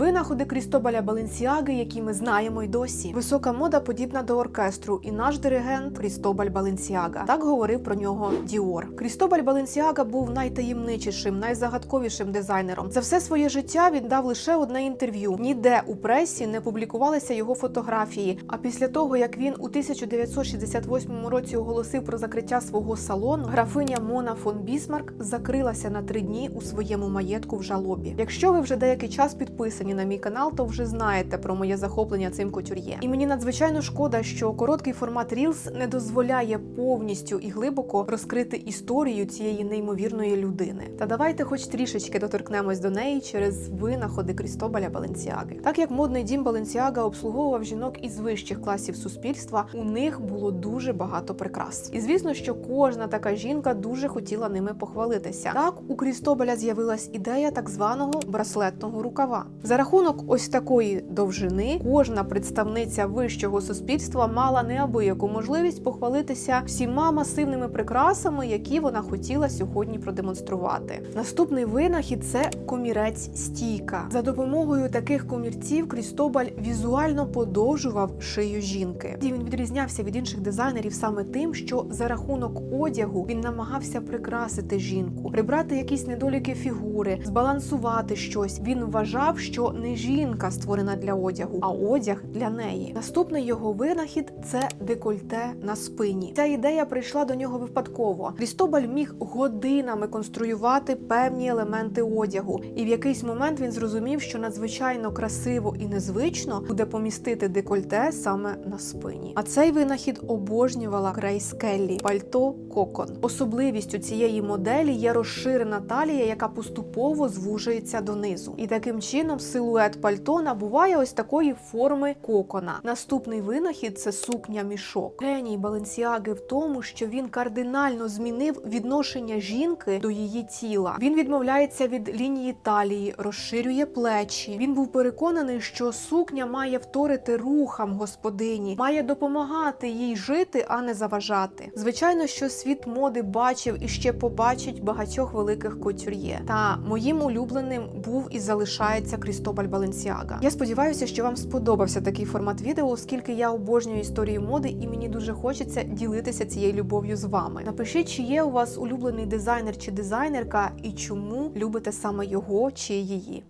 Винаходи Крістобаля Баленсіаги, які ми знаємо й досі. Висока мода подібна до оркестру, і наш диригент Крістобаль Баленсіага. Так говорив про нього Діор. Крістобаль Баленсіага був найтаємничішим, найзагадковішим дизайнером. За все своє життя він дав лише одне інтерв'ю. Ніде у пресі не публікувалися його фотографії. А після того, як він у 1968 році оголосив про закриття свого салону, графиня Мона фон Бісмарк закрилася на три дні у своєму маєтку в жалобі. Якщо ви вже деякий час підписані на мій канал, то вже знаєте про моє захоплення цим кутюр'є. І мені надзвичайно шкода, що короткий формат Reels не дозволяє повністю і глибоко розкрити історію цієї неймовірної людини. Та давайте, хоч трішечки доторкнемось до неї через винаходи Крістобаля Баленсіаги. Так як модний дім Баленсіага обслуговував жінок із вищих класів суспільства, у них було дуже багато прикрас. І звісно, що кожна така жінка дуже хотіла ними похвалитися. Так у Крістобаля з'явилась ідея так званого браслетного рукава. Рахунок ось такої довжини, кожна представниця вищого суспільства мала неабияку можливість похвалитися всіма масивними прикрасами, які вона хотіла сьогодні продемонструвати. Наступний винахід це комірець стійка. За допомогою таких комірців Крістобаль візуально подовжував шию жінки. І він відрізнявся від інших дизайнерів саме тим, що за рахунок одягу він намагався прикрасити жінку, прибрати якісь недоліки фігури, збалансувати щось. Він вважав, що не жінка створена для одягу, а одяг для неї. Наступний його винахід це декольте на спині. Ця ідея прийшла до нього випадково. Крістобаль міг годинами конструювати певні елементи одягу, і в якийсь момент він зрозумів, що надзвичайно красиво і незвично буде помістити декольте саме на спині. А цей винахід обожнювала Грейс Келлі пальто кокон. Особливістю цієї моделі є розширена талія, яка поступово звужується донизу. І таким чином силует пальто набуває ось такої форми кокона. Наступний винахід це сукня мішок. Геній Баленсіаги в тому, що він кардинально змінив відношення жінки до її тіла. Він відмовляється від лінії талії, розширює плечі. Він був переконаний, що сукня має вторити рухам господині, має допомагати їй жити, а не заважати. Звичайно, що світ моди бачив і ще побачить багатьох великих кутюр'є. Та моїм улюбленим був і залишається Крістобаль Баленсіага. Я сподіваюся, що вам сподобався такий формат відео, оскільки я обожнюю історію моди, і мені дуже хочеться ділитися цією любов'ю з вами. Напишіть, чи є у вас улюблений дизайнер чи дизайнерка, і чому любите саме його чи її.